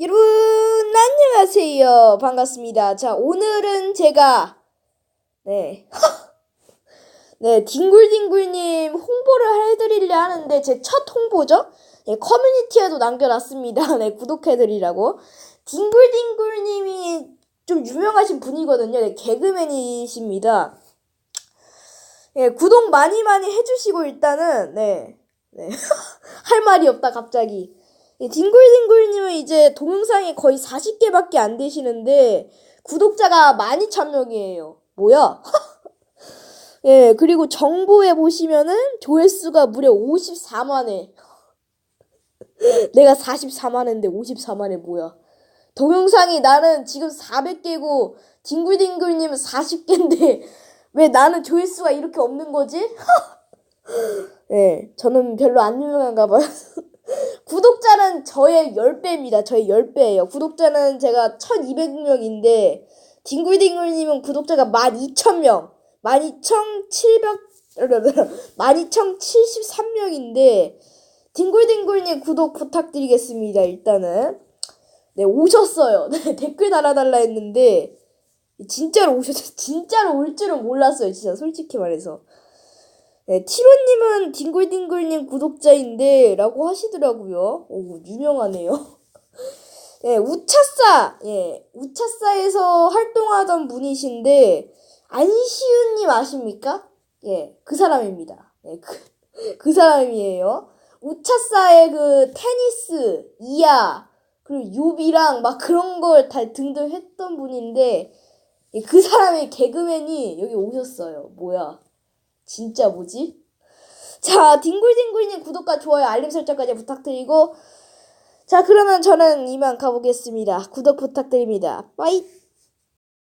여러분, 안녕하세요. 반갑습니다. 자, 오늘은 제가, 네. 네, 딩굴딩굴님 홍보를 해드리려 하는데, 제 첫 홍보죠? 네, 커뮤니티에도 남겨놨습니다. 네, 구독해드리라고. 딩굴딩굴님이 좀 유명하신 분이거든요. 네, 개그맨이십니다. 예, 구독 많이 많이 해주시고, 일단은, 네. 네. 할 말이 없다, 갑자기. 예, 딩글딩글님은 이제 동영상이 거의 40개밖에 안 되시는데 구독자가 12,000명이에요. 뭐야? 예, 그리고 정보에 보시면은 조회수가 무려 54만회. 내가 44만회인데 54만회 뭐야? 동영상이 나는 지금 400개고 딩글딩글님은 40개인데 왜 나는 조회수가 이렇게 없는 거지? 예, 저는 별로 안 유명한가 봐요. 구독자는 저의 10배입니다. 저의 10배예요. 구독자는 제가 1200명인데 딩글딩글님은 구독자가 12000명. 12700 12073명인데 딩글딩글님 구독 부탁드리겠습니다. 일단은 네, 오셨어요. 네, 댓글 달아달라 했는데 진짜로 오셨어요. 진짜로 올 줄은 몰랐어요. 진짜 솔직히 말해서. 네, 티로님은 딩글딩글님 구독자인데 라고 하시더라고요. 오, 유명하네요. 네, 우차싸, 예, 우차싸에서 활동하던 분이신데, 안시윤님 아십니까? 예, 그 사람입니다. 예, 그, 그 사람이에요. 우차싸의 그 테니스, 이야, 그리고 유비랑 막 그런 걸 다 등등 했던 분인데, 예, 그 사람의 개그맨이 여기 오셨어요. 뭐야. 진짜 뭐지? 자, 딩글딩글님 구독과 좋아요, 알림 설정까지 부탁드리고, 자, 그러면 저는 이만 가보겠습니다. 구독 부탁드립니다. 빠이!